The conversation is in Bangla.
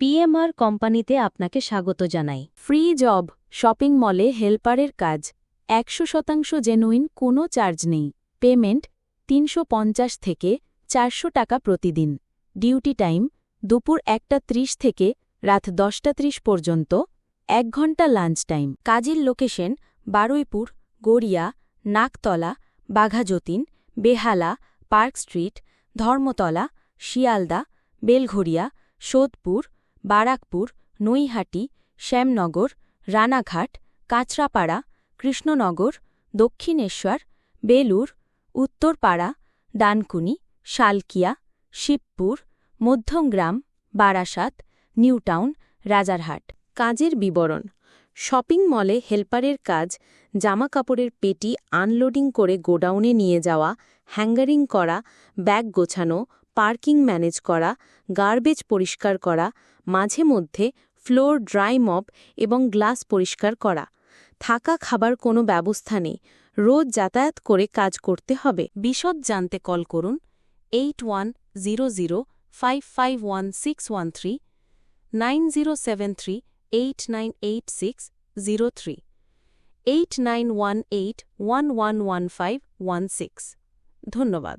পিএমআর কোম্পানিতে আপনাকে স্বাগত জানাই। ফ্রি জব, শপিং মলে হেল্পারের কাজ। একশো শতাংশ জেনুইন, কোনো চার্জ নেই। পেমেন্ট, তিনশো পঞ্চাশ থেকে চারশো টাকা প্রতিদিন। ডিউটি টাইম, দুপুর একটা ত্রিশ থেকে রাত দশটা ত্রিশ পর্যন্ত। এক ঘণ্টা লাঞ্চ টাইম। কাজের location, Baruipur, Garia Naktala Baghajatin, Behala, park street, Dharmatala, Sealdah Belgharia Sodepur Barrackpore, Naihati, Shyamnagar, Ranaghat, Kanchrapara, Krishnanagar, Dakshineswar Belur Uttarpara, Dankuni, Salkia, Shibpur, Madhyamgram, Barasat, new town, Rajarhat. কাজের বিবরণ। শপিং মলে হেল্পারের কাজ, জামাকাপড়ের পেটি আনলোডিং করে গোডাউনে নিয়ে যাওয়া, হ্যাঙ্গারিং করা, ব্যাগ গোছানো পার্কিং ম্যানেজ করা, গার্বেজ পরিষ্কার করা, মাঝে মধ্যে ফ্লোর ড্রাই মপ এবং গ্লাস পরিষ্কার করা। থাকা খাবার কোনো ব্যবস্থা নেই। রোজ যাতায়াত করে কাজ করতে হবে। বিশদ জানতে কল করুন eight one zero zero five five one six one three, nine zero seven three, eight nine eight six zero three, eight nine one eight one one one five one six. ধন্যবাদ।